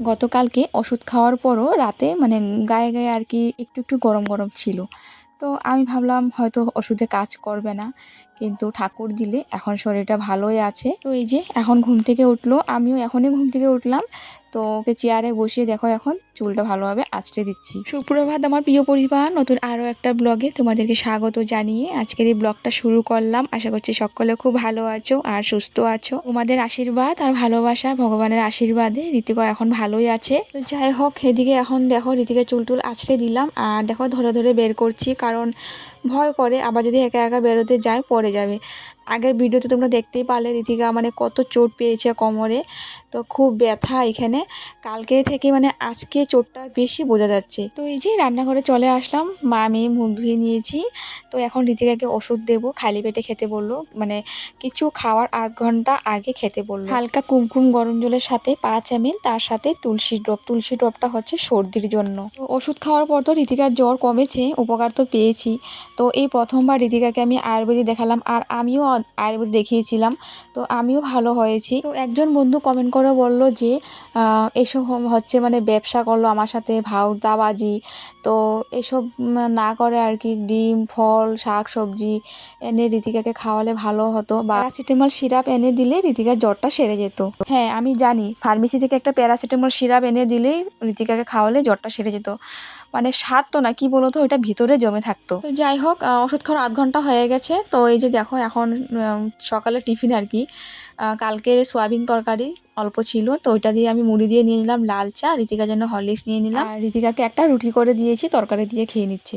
গতকালকে ওষুধ খাওয়ার পরও রাতে মানে গায়ে গায়ে আর কি একটু একটু গরম গরম ছিল। তো আমি ভাবলাম হয়তো ওষুধে কাজ করবে না। কিন্তু ঠাকুর দিলে এখন শরীরটা ভালোই আছে। তো এই যে এখন ঘুম থেকে উঠল, আমিও এখনই ঘুম থেকে উঠলাম। তো ওকে চেয়ারে বসিয়ে দেখো এখন চুলটা ভালোভাবে আঁচড়ে দিচ্ছি। সুপ্রভাত আমার প্রিয় পরিবার, নতুন আরও একটা ব্লগে তোমাদেরকে স্বাগত জানিয়ে আজকের এই ব্লগটা শুরু করলাম। আশা করছি সকলে খুব ভালো আছো আর সুস্থ আছো। তোমাদের আশীর্বাদ আর ভালোবাসা ভগবানের আশীর্বাদে ঋতিকা এখন ভালোই আছে। তো যাই হোক, এদিকে এখন দেখো ঋতিকা চুল টুল আছড়ে দিলাম আর দেখো ধরে ধরে বের করছি কারণ ভয় করে, আবার যদি একা একা বেরোতে যায় পড়ে যাবে। আগের ভিডিওতে তোমরা দেখতেই পারলে ঋতিকা মানে কত চোট পেয়েছে কোমরে। তো খুব ব্যথা এখানে। কালকে থেকে মানে আজকে চোটটা বেশি বোঝা যাচ্ছে। তো এই যে রান্নাঘরে চলে আসলাম, মা, আমি মুখ ধুয়ে নিয়েছি। তো এখন ঋতিকাকে ওষুধ দেবো, খালি পেটে খেতে বলল। মানে কিছু খাওয়ার আধ ঘণ্টা আগে খেতে বলল। হালকা কুমকুম গরম জলের সাথে পাঁচ এমএল, তার সাথে তুলসী ড্রপ। তুলসী ড্রপটা হচ্ছে সর্দির জন্য। তো ওষুধ খাওয়ার পর তো ঋতিকার জ্বর কমেছে, উপকার তো পেয়েছি। তো এই প্রথমবার ঋতিকাকে আমি আয়ুর্বেদিক দেখালাম, আর আমিও আয়ুর্বেদ দেখিয়েছিলাম। তো আমিও ভালো হয়েছি। তো একজন বন্ধু কমেন্ট করে বলল যে এসব হচ্ছে মানে ব্যবসা করল আমার সাথে ভাউতাবাজি তো এসব না করে আর কি, ডিম, ফল, শাক, সবজি এনে ঋতিকাকে খাওয়ালে ভালো হতো বা প্যারাসিটামল সিরাপ এনে দিলে ঋতিকার জ্বরটা সেরে যেত। হ্যাঁ আমি জানি। ফার্মেসি থেকে একটা প্যারাসিটামল সিরাপ এনে দিলেই ঋতিকাকে খাওয়ালে জ্বরটা সেরে যেত। মানে সারতো না, কি বলতো, ওইটা ভিতরে জমে থাকতো। তো যাই হোক ওষুধ খাওয়ার আধ ঘণ্টা হয়ে গেছে। তো এই যে দেখো, এখন সকালে টিফিন আর কি। কালকের সোয়াবিন তরকারি অল্প ছিল, তো ওইটা দিয়ে আমি মুড়ি দিয়ে নিয়ে নিলাম, লাল চা ঋতিকার জন্য হরলিক্স নিয়ে নিলাম। আর ঋতিকাকে একটা রুটি করে দিয়েছি, তরকারি দিয়ে খেয়ে নিচ্ছে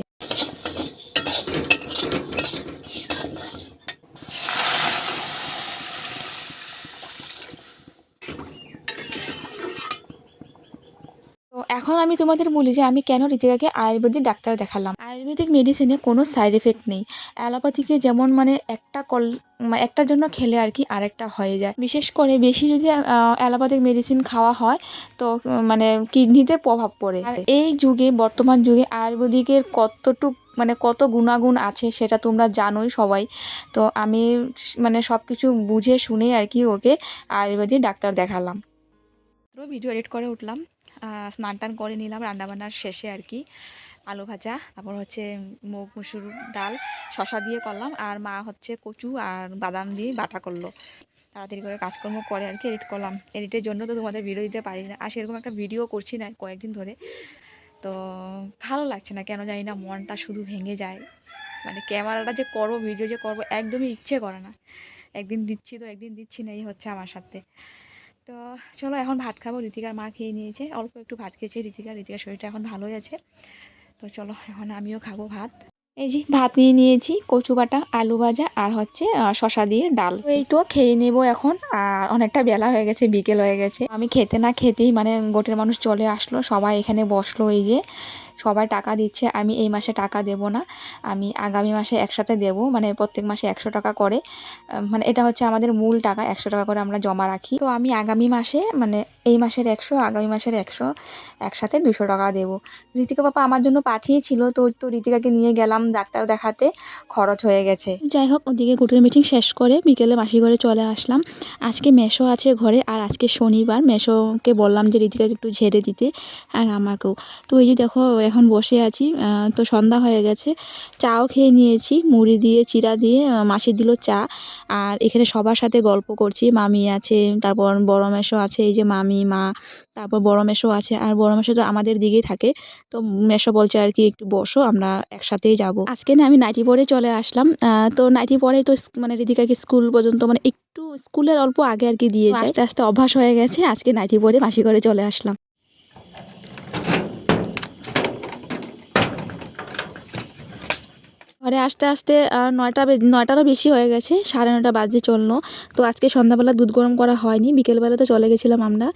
তো এখন আমি তোমাদের বলি যে আমি কেন ঋতিকাকে আয়ুর্বেদিক ডাক্তার দেখালাম। আয়ুর্বেদিক মেডিসিনে কোনো সাইড এফেক্ট নেই। অ্যালোপ্যাথিকে যেমন মানে একটা কল মানে একটার জন্য খেলে আর কি আরেকটা হয়ে যায়। বিশেষ করে বেশি যদি অ্যালোপ্যাথিক মেডিসিন খাওয়া হয়, তো মানে কিডনিতে প্রভাব পড়ে। আর এই যুগে, বর্তমান যুগে আয়ুর্বেদিকের কতটুক মানে কত গুণাগুণ আছে সেটা তোমরা জানোই সবাই। তো আমি মানে সব কিছু বুঝে শুনে আর কি ওকে আয়ুর্বেদিক ডাক্তার দেখালাম। ভিডিও এডিট করে উঠলাম। স্নান টান করে নিলাম রান্নাবান্নার শেষে আর কি। আলু ভাজা, তারপর হচ্ছে মুগ, মুসুর ডাল শশা দিয়ে করলাম। আর মা হচ্ছে কচু আর বাদাম দিয়ে বাটা করল। তাড়াতাড়ি করে কাজকর্ম করে আর কি এডিট করলাম। এডিটের জন্য তো তোমাদের ভিডিও দিতে পারি না। আর সেরকম একটা ভিডিও করছি না কয়েকদিন ধরে। তো ভালো লাগছে না, কেন জানি না মনটা শুধু ভেঙে যায়। মানে ক্যামেরাটা যে করব ভিডিও যে করব, একদমই ইচ্ছে করে না। একদিন দিচ্ছি তো একদিন দিচ্ছি না, এই হচ্ছে আমার সাথে। তো চলো এখন ভাত খাব। ঋতিকার মা খেয়ে নিয়েছে। অল্প একটু ভাত খেয়েছে ঋতিকা ঋতিকার শরীরটা এখন ভালোই আছে। তো চলো এখন আমিও খাব ভাত। এই যে ভাত নিয়ে নিয়েছি, কচু বাটা, আলু ভাজা আর হচ্ছে শসা দিয়ে ডাল। এই তো খেয়ে নেব এখন। আর অনেকটা বেলা হয়ে গেছে, বিকেল হয়ে গেছে। আমি খেতে না খেতেই মানে গোটের মানুষ চলে আসলো। সবাই এখানে বসল এই যে। সবাই টাকা দিচ্ছে, আমি এই মাসে টাকা দেব না, আমি আগামী মাসে একসাথে দেব মানে প্রত্যেক মাসে একশো টাকা করে। মানে এটা হচ্ছে আমাদের মূল টাকা, একশো টাকা করে আমরা জমা রাখি। তো আমি আগামী মাসে মানে এই মাসের একশো, আগামী মাসের একশো, একসাথে দুশো টাকা দেবো। ঋতিকা বাবা আমার জন্য পাঠিয়েছিল, তো তো ঋতিকাকে নিয়ে গেলাম ডাক্তার দেখাতে, খরচ হয়ে গেছে। যাই হোক, ওদিকে কুটির মিটিং শেষ করে বিকেলে মাসি ঘরে চলে আসলাম। আজকে মেশো আছে ঘরে, আর আজকে শনিবার। মেশোকে বললাম যে, ঋতিকাকে একটু ঝেড়ে দিতে আর আমাকেও। তো এই যে দেখো এখন বসে আছি তো সন্ধ্যা হয়ে গেছে। চাও খেয়ে নিয়েছি মুড়ি দিয়ে চিরা দিয়ে মাসি দিল চা। আর এখানে সবার সাথে গল্প করছি মামি আছে তারপর বড় মেশো আছে এই যে মামি মা তারপর বড় মেশো আছে আর বড় মেশো তো আমাদের দিকেই থাকে। তো মেশো বলছে আর কি একটু বসো আমরা একসাথেই যাব। আজকে না আমি নাইটি পরে চলে আসলাম তো নাইটি পরে তো মানে রিদিকাকে স্কুল পর্যন্ত মানে একটু স্কুলের অল্প আগে আর কি দিয়ে যায় আস্তে আস্তে। অভ্যাস হয়ে গেছে আজকে নাইটি পরে মাসি করে চলে আসলাম। ঘরে আসতে আসতে নয়টা নয়টারও বেশি হয়ে গেছে সাড়ে নটা বাজে চলল। তো আজকে সন্ধ্যাবেলা দুধ গরম করা হয়নি বিকেলবেলা তো চলে গেছিলাম আমরা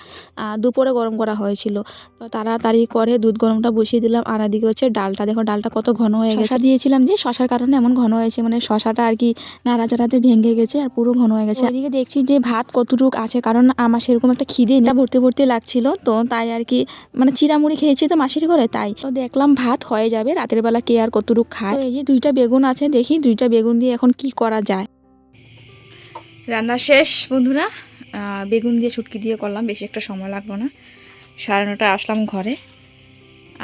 দুপুরে গরম করা হয়েছিল। তো তাড়াতাড়ি করে দুধ গরমটা বসিয়ে দিলাম আর এদিকে হচ্ছে ডালটা দেখো ডালটা কত ঘন হয়ে গেছে। দিয়েছিলাম যে শশার কারণে এমন ঘন হয়েছে মানে শশাটা আর কি নাড়াচাড়াতে ভেঙে গেছে আর পুরো ঘন হয়ে গেছে। এদিকে দেখছি যে ভাত কতটুক আছে কারণ আমার সেরকম একটা খিদে না ভর্তি ভর্তি লাগছিল তো তাই আর কি মানে চিরামুড়ি খেয়েছি তো মাসির ঘরে তাই। তো দেখলাম ভাত হয়ে যাবে রাতের বেলা কে আর কতটুক খায়। এই যে দুইটা বেগুন আছে, দেখি দুইটা বেগুন দিয়ে এখন কি করা যায়। রান্না শেষ, বন্ধুরা। বেগুন দিয়ে শুটকি দিয়ে করলাম, বেশি একটা সময় লাগল না। সাড়ে নটায় আসলাম ঘরে।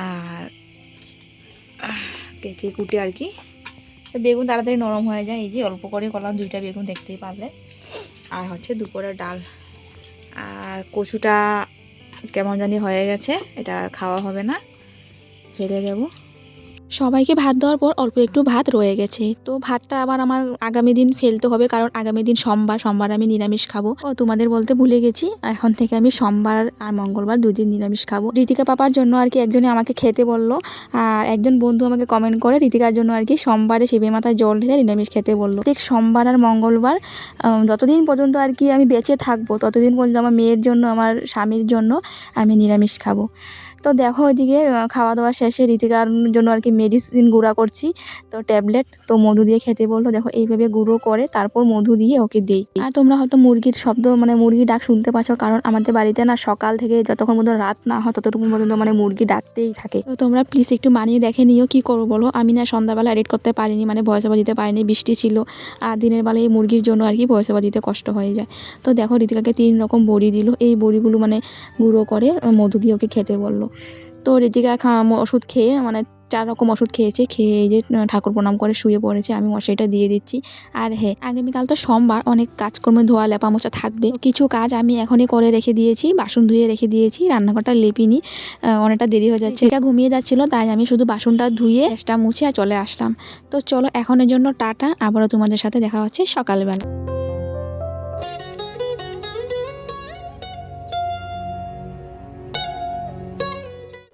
আর কেটে কুটে আর কি। বেগুন তাড়াতাড়ি নরম হয়ে যায়, এই যে অল্প করে করলাম, দুইটা বেগুন দেখতেই পারলে। আর হচ্ছে দুপুরের ডাল। আর কচুটা কেমন জানি হয়ে গেছে, এটা খাওয়া হবে না। ফেলে দেবো। সবাইকে ভাত দেওয়ার পর অল্প একটু ভাত রয়ে গেছে। তো ভাতটা আবার আমার আগামী দিন ফেলতে হবে, কারণ আগামী দিন সোমবার সোমবার আমি নিরামিষ খাব। ও, তোমাদের বলতে ভুলে গেছি, এখন থেকে আমি সোমবার আর মঙ্গলবার দুদিন নিরামিষ খাব। ঋতিকা পাপার জন্য আর কি একজনে আমাকে খেতে বলল, আর একজন বন্ধু আমাকে কমেন্ট করে, ঋতিকার জন্য আর কি সোমবারে শিবের মাথায় জল ঢেলে নিরামিষ খেতে বলল। ঠিক সোমবার আর মঙ্গলবার যতদিন পর্যন্ত আর কি আমি বেঁচে থাকব, ততদিন পর্যন্ত আমার মেয়ের জন্য, আমার স্বামীর জন্য আমি নিরামিষ খাব। তো দেখো ওইদিকে খাওয়া দাওয়া শেষে ঋতিকার জন্য আর কি মেডিসিন গুঁড়া করছি। তো ট্যাবলেট তো মধু দিয়ে খেতে বলল, দেখো, এইভাবে গুঁড়ো করে তারপর মধু দিয়ে ওকে দেই। আর তোমরা হয়তো মুরগির শব্দ মানে মুরগির ডাক শুনতে পাচ্ছ, কারণ আমাদের বাড়িতে না সকাল থেকে যতক্ষণ পর্যন্ত রাত না হয়, ততটুকু পর্যন্ত মানে মুরগি ডাকতেই থাকে। তো তোমরা প্লিজ একটু মানিয়ে দেখে নিও কি করব বলো। আমি না সন্ধ্যাবেলা এডিট করতে পারিনি মানে ভয়েস ওভার দিতে পারিনি, বৃষ্টি ছিল। আর দিনের বেলায় এই মুরগির জন্য আর কি ভয়েস ওভার দিতে কষ্ট হয়ে যায়। তো দেখো ঋতিকাকে তিন রকম বড়ি দিল। এই বড়িগুলো মানে গুঁড়ো করে মধু দিয়ে ওকে খেতে বলল। তো ঋতিকা খা ওষুধ খেয়ে মানে চার রকম ওষুধ খেয়েছে, খেয়ে যে ঠাকুর প্রণাম করে শুয়ে পড়েছে, আমি মশাইটা দিয়ে দিচ্ছি। আর হ্যাঁ আগামীকাল তো সোমবার, অনেক কাজকর্মে ধোয়া, লেপা মোচা থাকবে। কিছু কাজ আমি এখনই করে রেখে দিয়েছি, বাসন ধুয়ে রেখে দিয়েছি, রান্নাঘরটা লেপিনি অনেকটা দেরি হয়ে যাচ্ছে। এটা ঘুমিয়ে যাচ্ছিল, তাই আমি শুধু বাসনটা ধুয়ে গ্যাসটা মুছে চলে আসলাম। তো চলো, এখনের জন্য টাটা, আবারও তোমাদের সাথে দেখা হচ্ছে সকালবেলা।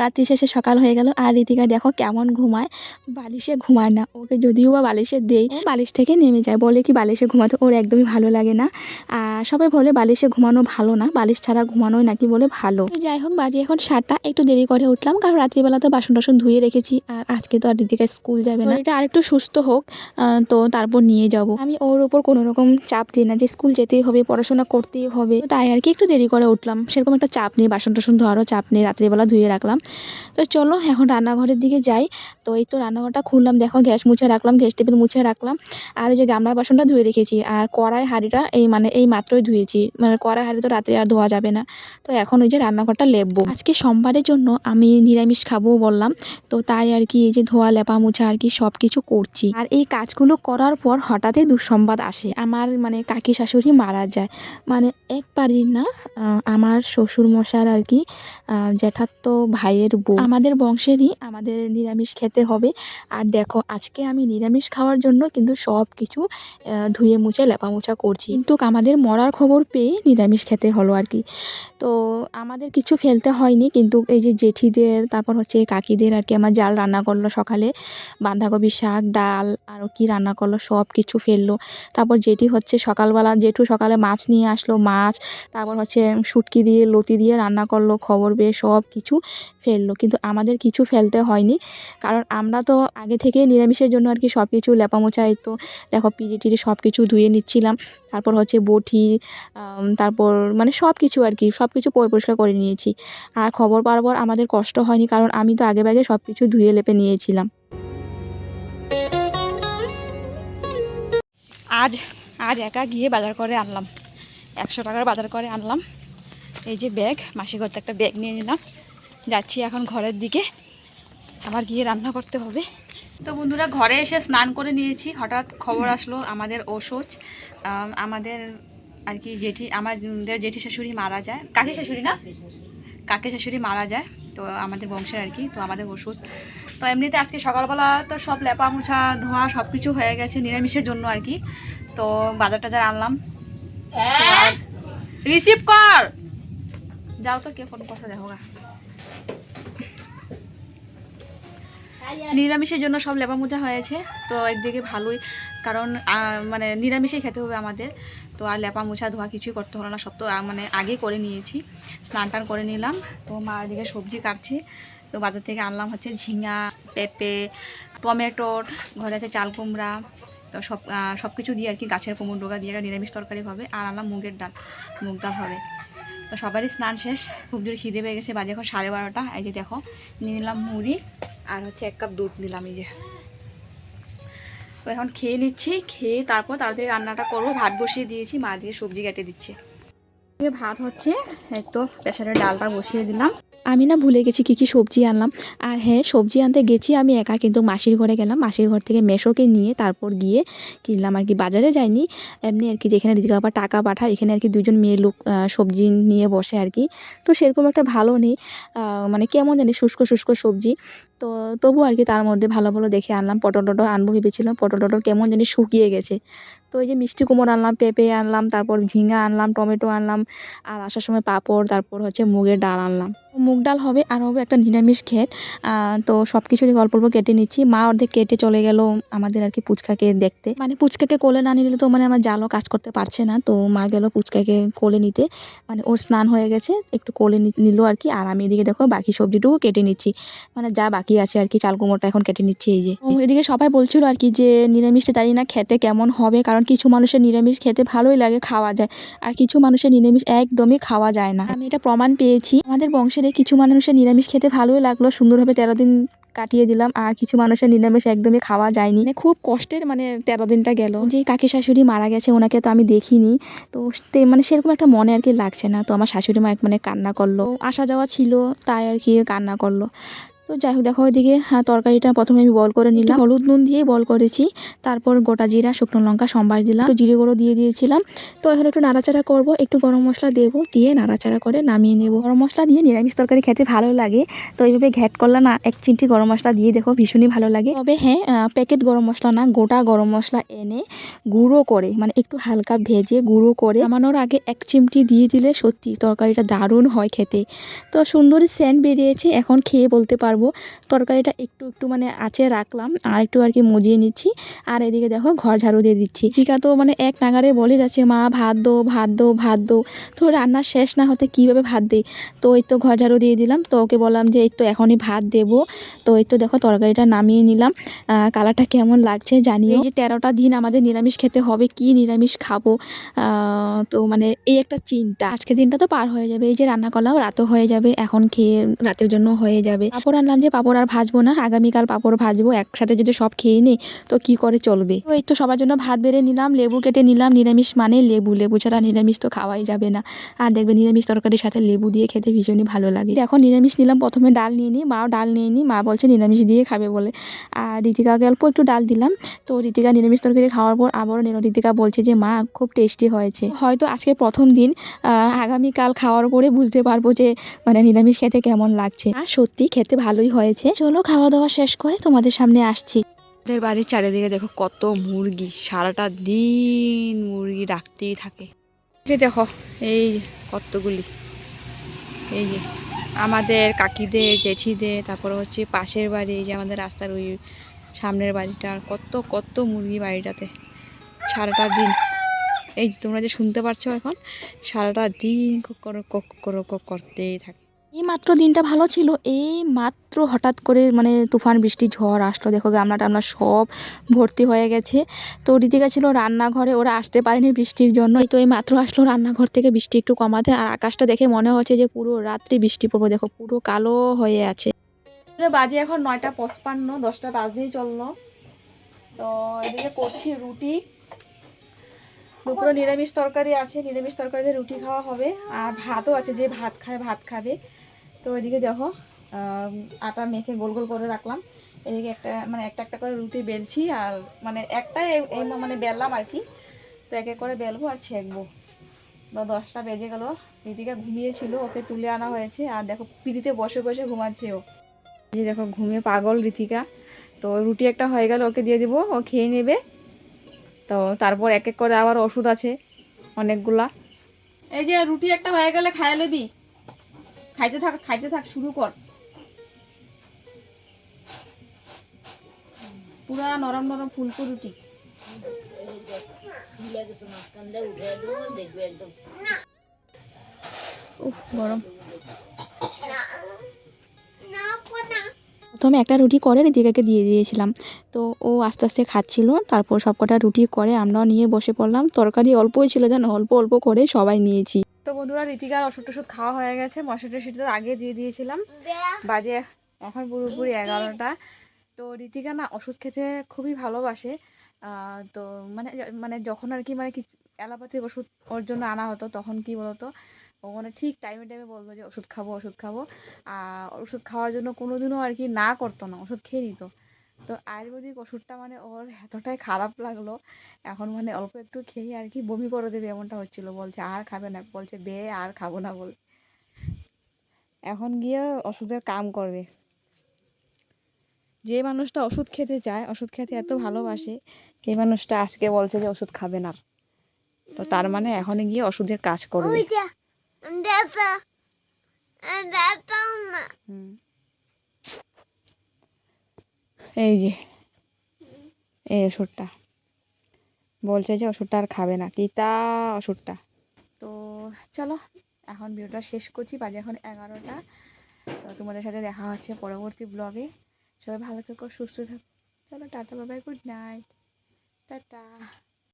রাত্রি শেষে সকাল হয়ে গেল আর রীতিকা দেখো কেমন ঘুমায়। বালিশে ঘুমায় না। ওকে যদিও বা বালিশে দেই বালিশ থেকে নেমে যায়। বলে কি বালিশে ঘুমাতে ওর একদমই ভালো লাগে না। আর সবাই বলে বালিশে ঘুমানো ভালো না, বালিশ ছাড়া ঘুমানোই নাকি বলে ভালো। যাই হোক, বাজে এখন সাতটা। একটু দেরি করে উঠলাম, কারণ রাত্রিবেলা তো বাসন টাসন ধুয়ে রেখেছি। আর আজকে তো আর রীতিকা স্কুল যাবে না। এটা আরেকটু সুস্থ হোক তো তারপর নিয়ে যাব। আমি ওর ওপর কোনো রকম চাপ দিই না যে স্কুল যেতেই হবে, পড়াশোনা করতেই হবে। তাই আর কি, একটু দেরি করে উঠলাম। সেরকম একটা চাপ নেই বাসন টাসন ধোয়ারও চাপ নেই, রাত্রিবেলা ধুয়ে রাখলাম। তো চলো এখন রান্নাঘরের দিকে যাই। তো এই তো রান্নাঘরটা খুললাম, দেখো গ্যাস মুছে রাখলাম, গ্যাস টেবিল মুছে রাখলাম। আর এই যে গামলার বাসনটা ধুয়ে রেখেছি, আর কড়াই হাঁড়িটা এই মানে এই মাত্রই ধুয়েছি। মানে কড়াই হাঁড়ি তো রাত্রে আর ধোয়া যাবে না। তো এখন ওই যে রান্নাঘরটা লেপবো। আজকে সোমবারের জন্য আমি নিরামিষ খাব বললাম। তো তাই আর কি এই যে ধোয়া, লেপা মুছা আর কি সব কিছু করছি। আর এই কাজগুলো করার পর হঠাৎই দুঃসংবাদ আসে। আমার মানে কাকি শাশুড়ি মারা যায়। মানে একবারই না আমার শ্বশুর মশার আর কি জ্যাঠার তো ভাইয়ের বউ। আমাদের বংশেরই আমাদের নিরামিষ খেতে হবে। আর দেখো, আজকে আমি নিরামিষ খাওয়ার জন্য কিন্তু সব কিছু ধুয়ে মুছে লেপা মোছা করছি। কিন্তু আমাদের মরার খবর পেয়ে নিরামিষ খেতে হলো আর কি। তো আমাদের কিছু ফেলতে হয়নি, কিন্তু এই যে জেঠিদের, তারপর হচ্ছে কাকিদের আর কি, আমার জাল রান্না করল সকালে। বাঁধাকপি শাক, ডাল আরও কি রান্না করল সব কিছু ফেলল। তারপর জেঠি হচ্ছে সকালবেলা, জেঠু সকালে মাছ নিয়ে আসলো, মাছ, তারপর হচ্ছে শুটকি দিয়ে, লতি দিয়ে রান্না করল, খবর পেয়ে সব কিছু ফেলল। কিন্তু আমাদের কিছু ফেলতে হয়নি। কারণ আমরা তো আগে থেকে নিরামিষের জন্য আর কি সব কিছু লেপা মোছা তো দেখো পিড়ি টিড়ি সব কিছু ধুয়ে নিচ্ছিলাম। তারপর হচ্ছে বটি তারপর মানে সব কিছু আর কি সব কিছু পরিষ্কার করে নিয়েছি। আর খবর পাওয়ার আমাদের কষ্ট হয়নি কারণ আমি তো আগে ভাগে সব কিছু ধুয়ে লেপে নিয়েছিলাম। আজ আজ একা গিয়ে বাজার করে আনলাম। একশো টাকার বাজার করে আনলাম। এই যে ব্যাগ মাসি করতে একটা ব্যাগ নিয়ে নিলাম। যাচ্ছি এখন ঘরের দিকে। আবার গিয়ে রান্না করতে হবে। তো বন্ধুরা, ঘরে এসে স্নান করে নিয়েছি। হঠাৎ খবর আসলো আমাদের ওষুধ আমাদের আর কি জেঠি, আমাদের জেঠি শাশুড়ি মারা যায়। কাকি শাশুড়ি না? কাকে শাশুড়ি মারা যায়? তো আমাদের বংশের আর কি, তো আমাদের ওষুধ তো এমনিতে আজকে সকালবেলা তো সব লেপা মোছা ধোয়া সব কিছু হয়ে গেছে, নিরামিষের জন্য আর কি। তো বাজার টাজার আনলাম রিসিভ কর! যাও তো, কে ফোন করছে, দেখো গা। নিরামিষের জন্য সব লেপা মোজা হয়েছে, তো একদিকে ভালোই, কারণ মানে নিরামিষেই খেতে হবে আমাদের, তো আর লেপা মোছা ধোয়া কিছুই করতে হলো না, সব তো মানে আগে করে নিয়েছি, স্নান টান করে নিলাম, তো মা এদিকে সবজি কাটছে, তো বাজার থেকে আনলাম হচ্ছে ঝিঙা, পেঁপে, টমেটো, ঘরে আছে চাল কুমড়া, তো সব সব কিছু দিয়ে আর কি গাছের কুমড় ডোকা দিয়ে নিরামিষ তরকারি হবে, আর আনলাম মুগের ডাল, মুগ ডাল হবে, তো সবারই স্নান শেষ, খুব জোরে খিদে পেয়ে গেছে, বাজে এখন সাড়ে বারোটা, এই যে দেখো, নিয়ে নিলাম মুড়ি আর হচ্ছে এক কাপ দুধ নিলাম এই যে। তো এখন খেয়ে নিচ্ছি খেয়ে তারপর তাড়াতাড়ি রান্নাটা করব। ভাত বসিয়ে দিয়েছি মা দিয়ে সবজি কেটে দিচ্ছে। ভাত হচ্ছে এই তো প্রেশারে ডালটা বসিয়ে দিলাম। আমি না ভুলে গেছি কি কি সবজি আনলাম। আর হ্যাঁ সবজি আনতে গেছি আমি একা কিন্তু মাসির ঘরে গেলাম। মাসির ঘর থেকে মেশোকে নিয়ে তারপর গিয়ে কিনলাম আর কি। বাজারে যাইনি এমনি আর কি যেখানে রিদিকা বাবা টাকা পাঠায় এখানে আর কি দুজন মেয়ে লোক সবজি নিয়ে বসে আর কি। তো সেরকম একটা ভালো নেই মানে কেমন জানি শুষ্ক শুষ্ক সবজি। তো তবু আর কি তার মধ্যে ভালো ভালো দেখে আনলাম। পটল টটল আনব ভেবেছিলাম, পটল টটল কেমন জানি শুকিয়ে গেছে। তো এই যে মিষ্টি কুমড় আনলাম, পেঁপে আনলাম, তারপর ঝিঙা আনলাম, টমেটো আনলাম, আর আসার সময় পাঁপড়, তারপর হচ্ছে মুগের ডাল আনলাম। মুগ ডাল হবে আর হবে একটা নিরামিষ ঘেট তো সব কিছু অল্প অল্প কেটে নিচ্ছি, মা অর্ধেক কেটে চলে গেল আমাদের আর কি পুচকাকে দেখতে। মানে পুচকাকে কোলে না নিলে তো মানে আমার জালও কাজ করতে পারছে না। তো মা গেল পুচকাকে কোলে নিতে। মানে ওর স্নান হয়ে গেছে, একটু কোলে নিল আর কি আর আমি এদিকে দেখো বাকি সবজিটুকু কেটে নিচ্ছি। মানে যা বাকি আছে আর কি, চাল কুমড়োটা এখন কেটে নিচ্ছি এই যে। এদিকে সবাই বলছিল আর কি যে নিরামিষটা জানি না খেতে কেমন হবে, কারণ কিছু মানুষের নিরামিষ খেতে ভালোই লাগে খাওয়া যায়, আর কিছু মানুষের নিরামিষ একদমই খাওয়া যায় না। আমি এটা প্রমাণ পেয়েছি। আমাদের বংশের কিছু মানুষের নিরামিষ খেতে ভালোই লাগল, সুন্দরভাবে তেরো দিন কাটিয়ে দিলাম, আর কিছু মানুষের নিরামিষ একদমই খাওয়া যায়নি। মানে খুব কষ্টের মানে তেরো দিনটা গেল। যে কাকি শাশুড়ি মারা গেছে, ওনাকে তো আমি দেখিনি, তো মানে সেরকম একটা মনে আর কি লাগছে না, তো আমার শাশুড়ি মা এক মানে কান্না করল। আসা যাওয়া ছিল, তাই আর কি কান্না করল। তো যাই হোক দেখো ওইদিকে হ্যাঁ, তরকারিটা প্রথমে আমি বল করে নিলাম। হলুদ নুন দিয়ে বল করেছি। তারপর গোটা জিরা শুকনো লঙ্কা সম্বাস দিলাম। জিরে গুঁড়ো দিয়ে দিয়েছিলাম। তো এখন একটু নাড়াচাড়া করব। একটু গরম মশলা দেবো দিয়ে নাড়াচাড়া করে নামিয়ে নেব। গরম মশলা দিয়ে নিরামিষ তরকারি খেতে ভালো লাগে। তো এইভাবে ঘ্যাট করলে না এক চিমটি গরম মশলা দিয়ে দেখো ভীষণই ভালো লাগে। তবে হ্যাঁ প্যাকেট গরম মশলা না গোটা গরম মশলা এনে গুঁড়ো করে মানে একটু হালকা ভেজে গুঁড়ো করে নামানোর আগে এক চিমটি দিয়ে দিলে সত্যি তরকারিটা দারুণ হয় খেতে। তো সুন্দরী সেন্ট বেরিয়েছে এখন খেয়ে বলতে পারব। তরকারিটা একটু একটু মানে আঁচে রাখলাম। আর একটু আর কি মজিয়ে নিচ্ছি। আর এদিকে দেখো ঘর ঝাড়ু দিয়ে দিচ্ছি। টিকা তো মানে এক নাগারে বলে যাচ্ছে, মা, ভাত দো ভাত দো ভাত দো। তো রান্না শেষ না হতে কীভাবে ভাত দেই? তো এই তো ঘর ঝাড়ু দিয়ে দিলাম। তো ওকে বললাম যে, এই তো এখনই ভাত দেবো। তো এই তো দেখো তরকারিটা নামিয়ে নিলাম। কালারটা কেমন লাগছে এই যে তেরোটা দিন আমাদের নিরামিষ খেতে হবে, কি নিরামিষ খাব? তো মানে এই একটা চিন্তা। আজকের দিনটা তো পার হয়ে যাবে। এই যে রান্না করলাম, রাতও হয়ে যাবে। এখন খেয়ে, রাতের জন্য হয়ে যাবে। পাপড় আনলাম যে পাপড় আর ভাজবো না, আগামীকাল পাপড় ভাজবো, একসাথে যদি সব খেয়ে নিই তো কি করে চলবে? তো এই তো সবার জন্য ভাত বেড়ে নিলাম, লেবু কেটে নিলাম, নিরামিষ মানে লেবু। লেবু ছাড়া নিরামিষ তো খাওয়াই যাবে না। আর দেখবে নিরামিষ তরকারির সাথে লেবু দিয়ে খেতে ভীষণই ভালো লাগে। এখন নিরামিষ নিলাম, প্রথমে ডাল নিয়ে নিই, মাও ডাল নিয়ে নিই, মা বলছে নিরামিষ দিয়ে খাবে বলে। আর রীতিকাকে অল্প একটু ডাল দিলাম। তো রীতিকা নিরামিষ তরকারি খাওয়ার পর আবারও নিল রীতিকা বলছে যে, মা, খুব টেস্টি হয়েছে। হয়তো আজকে প্রথম দিন আগামীকাল খাওয়ার পরে বুঝতে পারব যে মানে নিরামিষ খেতে কেমন লাগছে। আর সত্যি খেতে ভালোই হয়েছে। চলো খাওয়া দাওয়া শেষ করে তোমাদের সামনে আসছি। আমাদের বাড়ির চারিদিকে দেখো কত মুরগি, সারাটা দিন মুরগি ডাকতেই থাকে। দেখো, এই কতগুলি। এই যে আমাদের কাকিদের, জেঠিদের, তারপরে হচ্ছে পাশের বাড়ি যে আমাদের রাস্তার ওই সামনের বাড়িটা কত কত মুরগি বাড়িটাতে। সারাটা দিন। এই তোমরা যে শুনতে পারছ এখন, সারাটা দিন কক করতেই থাকে। এই মাত্র দিনটা ভালো ছিল। এই মাত্র হঠাৎ করে মানে তুফান, বৃষ্টি, ঝড় আসলো। দেখো গামলা টামলা সব ভর্তি হয়ে গেছে। তো ঋতিকা ছিল রান্নাঘরে, ওরা আসতে পারেনি বৃষ্টির জন্য। তো এই মাত্র আসলো রান্নাঘর থেকে বৃষ্টি একটু কমাতে। আর আকাশটা দেখে মনে হচ্ছে যে পুরো রাত্রি বৃষ্টি পড়ব। দেখো, পুরো কালো হয়ে আছে। বাজে এখন নয়টা পঁচপান্ন, দশটা বাজতেই চলল। তো এদিকে করছি রুটি। দুপুরে নিরামিষ তরকারি আছে, নিরামিষ তরকারিতে রুটি খাওয়া হবে। আর ভাতও আছে, যে ভাত খায়, ভাত খাবে। তো এদিকে দেখো আটা মেখে গোল গোল করে রাখলাম। এদিকে একটা মানে একটা একটা করে রুটি বেলছি আর মানে একটা এই- মানে বেললাম আর কি। তো এক এক করে বেলবো আর ছেঁকবো। তো দশটা বেজে গেল। রিতিকা ঘুমিয়েছিল, ওকে তুলে আনা হয়েছে। আর দেখো, পিড়িতে বসে বসে ঘুমাচ্ছে ও। যে দেখো, ঘুমিয়ে পাগল রিতিকা। তো রুটি একটা হয়ে গেল, ওকে দিয়ে দিব, ও খেয়ে নেবে। তো তারপর এক এক করে আবার ওষুধ আছে অনেকগুলা। এই যে রুটি একটা হয়ে গেলে খাইয়ে নেবি। খাইতে থাক খাইতে থাক, শুরু কর। পুরা নরম নরম ফুলকো রুটি প্রথমে একটা রুটি করে ঋতিকাকে দিয়ে দিয়েছিলাম। তো ও আস্তে আস্তে খাচ্ছিল, তারপর সবকটা রুটি করে আমরাও নিয়ে বসে পড়লাম। তরকারি অল্পই ছিল জানো অল্প অল্প করে সবাই নিয়েছি। তো বন্ধুরা ঋতিকার ওষুধ টষুধ খাওয়া হয়ে গেছে। টশিটা তো আগে দিয়ে দিয়েছিলাম। বাজে এখন পুরোপুরি এগারোটা। তো ঋতিকা না ওষুধ খেতে খুবই ভালোবাসে। তো মানে মানে যখন আর কি মানে কি অ্যালোপ্যাথিক ওষুধ ওর জন্য আনা হতো তখন কি বলতো? ও মানে ঠিক টাইমে টাইমে বলতো যে ওষুধ খাব ওষুধ খাব। আর ওষুধ খাওয়ার জন্য কোনো দিনও আর কি না করতো না ওষুধ খেয়ে নিত। তো আয়ুর্বেদিক ওষুধটা মানে ওর এতটাই খারাপ লাগল। এখন মানে অল্প একটু খেয়ে আর কি বমি করে দেবে এমনটা হচ্ছিল। বলছে আর খাবে না। বলছে বে আর খাব না বল। এখন গিয়ে ওষুধের কাম করবে। যে মানুষটা ওষুধ খেতে চায় ওষুধ খেতে এত ভালোবাসে সেই মানুষটা আজকে বলছে যে ওষুধ খাবে না। তো তার মানে এখন গিয়ে ওষুধের কাজ করবে। হুম। এই যে, এই ওষুধটা। বলছে যে ওষুধটা আর খাবে না। তিতা ওষুধটা। তো চলো, এখন ভিডিওটা শেষ করছি। বাজে এখন এগারোটা। তো তোমাদের সাথে দেখা হচ্ছে পরবর্তী ব্লগে সবাই ভালো থেকো, সুস্থ থাকো। চলো, টাটা বাবাই গুড নাইট টাটা।